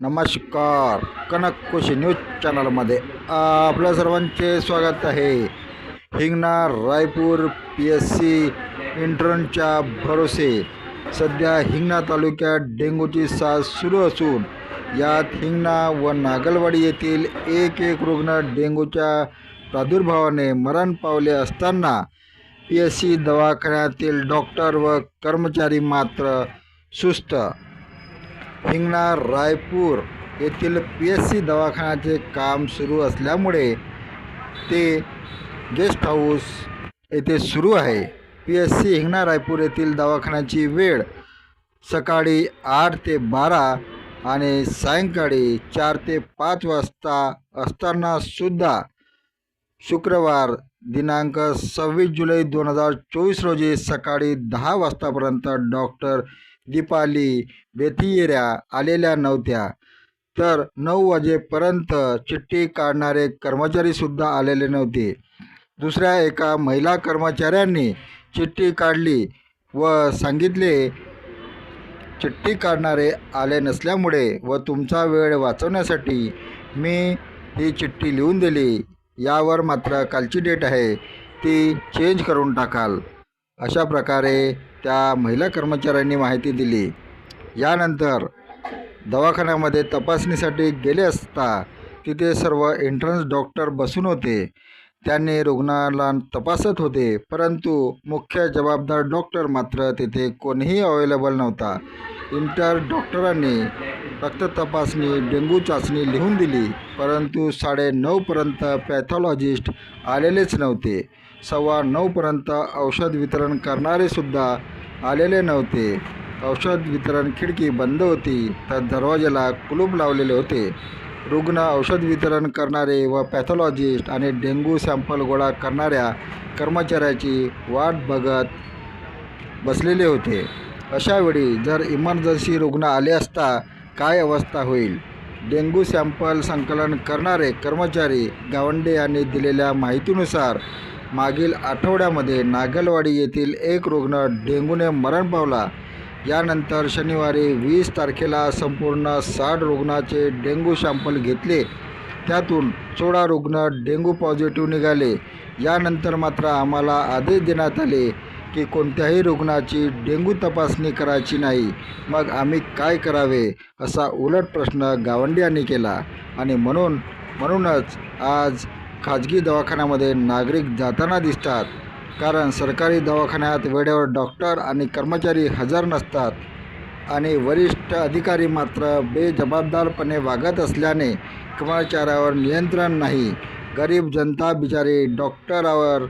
नमस्कार. कनक न्यूज चॅनलमध्ये आपल्या सर्वांचे स्वागत आहे. Hingna Raipur P S C इंटर्नच्या भरोसे. सध्या हिंगणा तालुक्यात डेंग्यूची साथ सुरू असून यात हिंगणा व नागलवाडी येथील एक एक रुग्ण डेंग्यूच्या प्रादुर्भावाने मरण पावले असताना पी एस सी दवाखान्यातील डॉक्टर व कर्मचारी मात्र सुस्त. हिंगणा रायपूर येथील पी एस सी दवाखान्याचे काम सुरू असल्यामुळे ते गेस्ट हाऊस येथे सुरू आहे. P S C Hingna Raipur येथील दवाखान्याची वेळ सकाळी आठ ते बारा आणि सायंकाळी चार ते पाच वाजता असतानासुद्धा शुक्रवार दिनांक सव्वीस जुलै दोन हजार चोवीस रोजी सकाळी दहा वाजतापर्यंत डॉक्टर दीपाली बेथियेऱ्या आलेल्या नव्हत्या. तर नऊ वाजेपर्यंत चिठ्ठी काढणारे कर्मचारीसुद्धा आलेले नव्हते. दुसऱ्या एका महिला कर्मचाऱ्यांनी चिठ्ठी काढली व सांगितले चिठ्ठी काढणारे आले नसल्यामुळे व तुमचा वेळ वाचवण्यासाठी मी ही चिठ्ठी लिहून दिली. यावर मात्र कालची डेट आहे. ती चेंज करून टाकाल. अशा प्रकारे त्या महिला कर्मचाऱ्यांनी माहिती दिली. यानंतर दवाखान्यामध्ये तपासणीसाठी गेले असता तिथे सर्व एंट्रन्स डॉक्टर बसून होते. त्यांनी रुग्णाला तपासत होते परंतु मुख्य जबाबदार डॉक्टर मात्र तिथे कोणीही अवेलेबल नव्हता. इंटर डॉक्टरांनी रक्त तपासणी डेंग्यू चाचणी लिहून दिली परंतु साडे नऊपर्यंत पॅथॉलॉजिस्ट आलेलेच नव्हते. सव्वा नऊपर्यंत औषध वितरण करणारेसुद्धा आलेले नव्हते. औषध वितरण खिडकी बंद होती तर दरवाजाला कुलूप लावलेले होते. रुग्ण औषध वितरण करणारे व पॅथॉलॉजिस्ट आणि डेंग्यू सॅम्पल गोळा करणाऱ्या कर्मचाऱ्याची वाट बघत बसलेले होते. अशावेळी जर इमर्जन्सी रुग्ण आले असता काय अवस्था होईल? डेंग्यू सॅम्पल संकलन करणारे कर्मचारी गावंडे यांनी दिलेल्या माहितीनुसार मागील आठवड्यामध्ये नागलवाडी येथील एक रुग्ण डेंग्यूने मरण पावला. यानंतर शनिवारी वीस तारखेला संपूर्ण साठ रुग्णाचे डेंग्यू सॅम्पल घेतले. त्यातून सोळा रुग्ण डेंग्यू पॉझिटिव्ह निघाले. यानंतर मात्र आम्हाला आदेश देण्यात आले. की कोणत्याही रुग्णाची डेंग्यू तपासणी करायची नाही. मग आम्ही काय करावे? असा उलट प्रश्न गावंडियांनी केला. आणि म्हणून म्हणूनच आज खाजगी दवाखान्यामध्ये नागरिक जाताना दिसतात. कारण सरकारी दवाखान्यात वेळेवर डॉक्टर आणि कर्मचारी हजर नसतात. आणि वरिष्ठ अधिकारी मात्र बेजबाबदारपणे वागत असल्याने कर्मचाऱ्यावर नियंत्रण नाही. गरीब जनता बिचारी डॉक्टरावर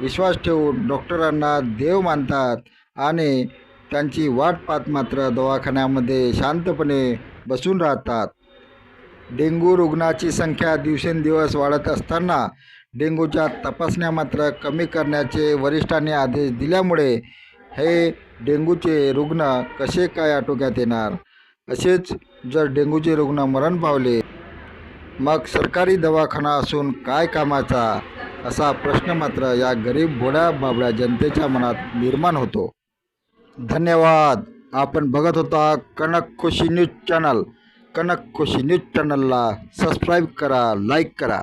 विश्वास ठेवून डॉक्टरांना देव मानतात आणि त्यांची वाट पाहत मात्र दवाखान्यामध्ये शांतपणे बसून राहतात. डेंगू रुग्णाची संख्या दिवसेंदिवस वाढत असताना डेंगूच्या तपासण्या मात्र कमी करण्याचे वरिष्ठांनी आदेश दिल्यामुळे हे डेंग्यूचे रुग्ण कसे काय आटोक्यात येणार? असेच जर डेंगूचे रुग्ण मरण पावले मग सरकारी दवाखाना असून काय कामाचा? असा प्रश्न मात्र या गरीब भोड्या बाबड्या जनतेच्या मनात निर्माण होतो. धन्यवाद. आपण बघत होता Kanak Khushi news channel. Kanak Khushi news चॅनलला सबस्क्राईब करा लाईक करा.